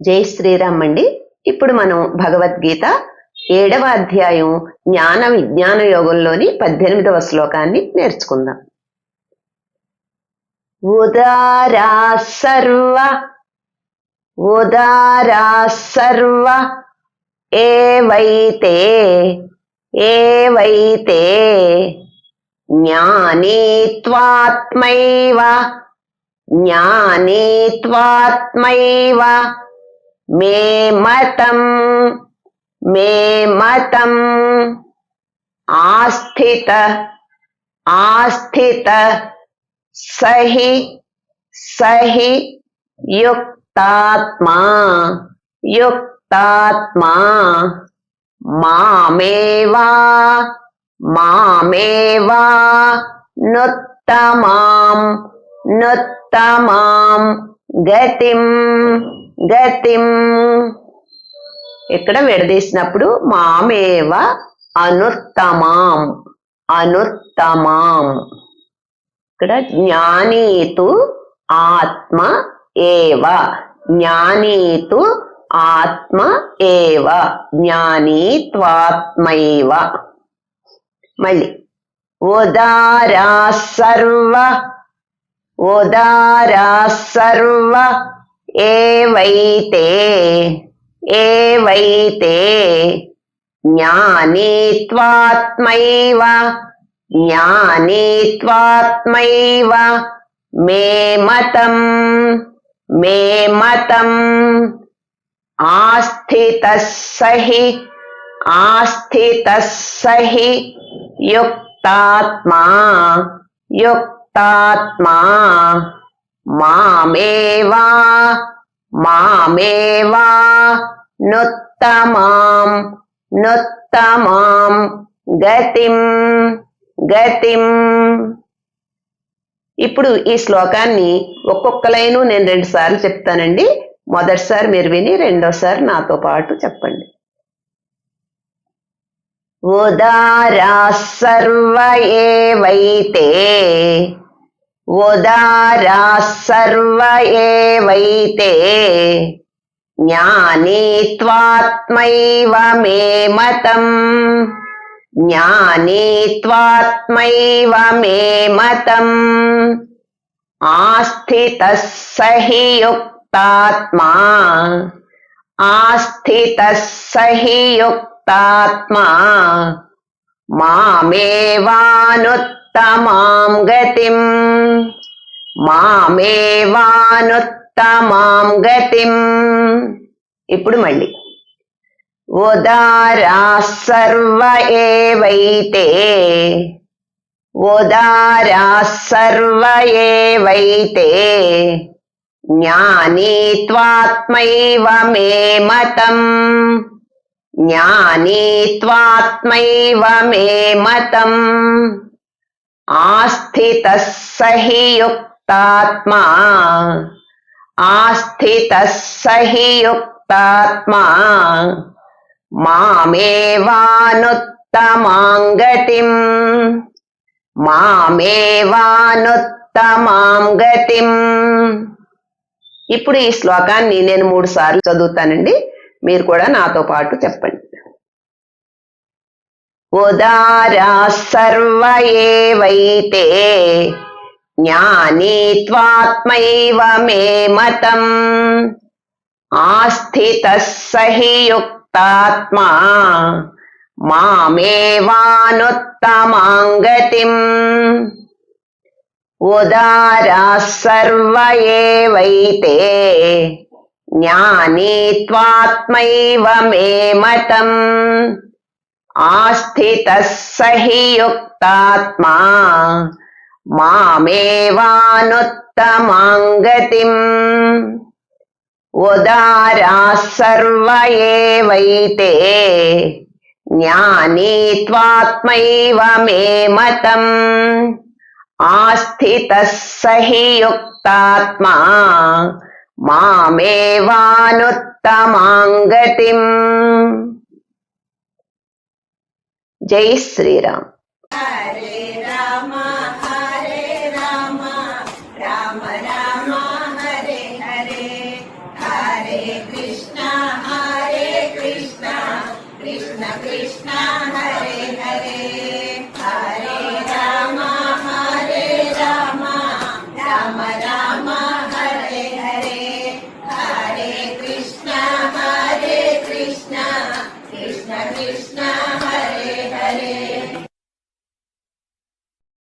జై శ్రీరామ్ అండి. ఇప్పుడు మనం భగవద్గీత ఏడవ అధ్యాయం జ్ఞాన విజ్ఞాన యోగంలోని పద్దెనిమిదవ శ్లోకాన్ని నేర్చుకుందాం. ఉదారా సర్వ ఉదారా సర్వ ఏవైతే ఏవైతే జ్ఞానీత్వాత్మైవ జ్ఞానీత్వాత్మైవ త్వాత్మైవ మే మతం మే మతం ఆస్థిత ఆస్థిత సహి సహి యుక్తాత్మా యుక్తాత్మా మామేవా మామేవా నుత్తమాం నుత్తమాం గతిం గతిం. ఇక్కడ విడదీసినప్పుడు మామేవ అనుత్తమాం. అనుత్తమాం. ఇక్కడ జ్ఞానీతు ఆత్మ ఏవ. జ్ఞానీతు ఆత్మ ఏవ. జ్ఞానీ త్వాత్మైవ మళ్ళీ ఉదారా సర్వ. ఉదారా సర్వ. ఏవైతే ఏవైతే జ్ఞానీత్వాత్మైవ జ్ఞానీత్వాత్మైవ మే మతం మే మతం ఆస్థిత సహి ఆస్థిత సహి యుక్తాత్మా యుక్తాత్మా. మామేవా? మామేవా? నుత్తమాం నుత్తమాం గతిం గతిం. ఇప్పుడు ఈ శ్లోకాన్ని ఒక్కొక్క లైను నేను రెండు సార్లు చెప్తానండి. మొదటిసారి మీరు విని రెండోసారి నాతో పాటు చెప్పండి. ఉదారా సర్వ ఏవైతే ఉదారా సర్వ ఏవైతే జ్ఞానీ త్వాత్మైవ మే మతం జ్ఞానీ త్వాత్మైవ మే మతం ఆస్థిత సహి యుక్తాత్మా ఆస్థిత సహి యుక్తాత్మా మామేవానుత్ మామేవానుత్తమాం గతిం. మామేవానుత్తమాం గతిం. ఇప్పుడు మళ్ళీ. ఉదారా సర్వ ఏవైతే. ఉదారా సర్వ ఏవైతే. జ్ఞానీత్వాత్మైవ మే మతం. జ్ఞానీత్వాత్మైవ మే మతం. ఆస్థిత సహియుక్తాత్మా ఆస్థిత సహియుక్తాత్మా మామేవానుత్తమాంగతిం. మామేవానుత్తమాం గతిం ఇప్పుడు ఈ శ్లోకాన్ని నేను మూడు సార్లు చదువుతానండి. మీరు కూడా నాతో పాటు చెప్పండి. ఉదారా సర్వ ఏవైతే జ్ఞానీ త్వాత్మైవ మే మతం ఆస్థిత సహి యుక్తాత్మా మామేవానుత్తమాంగతిం. ఉదారా సర్వ ఏవైతే జ్ఞానీ త్వాత్మైవ మే మతం ఆస్థిత సహియుక్తాత్మా మామేవానుత్తమాంగతిం ఉదారా సర్వ జ్ఞానీత్వాత్మైవ మే మతం ఆస్థిత సహియుక్తాత్మా మామేవానుత్తమాంగతిం జై శ్రీరామ్. హరే రామ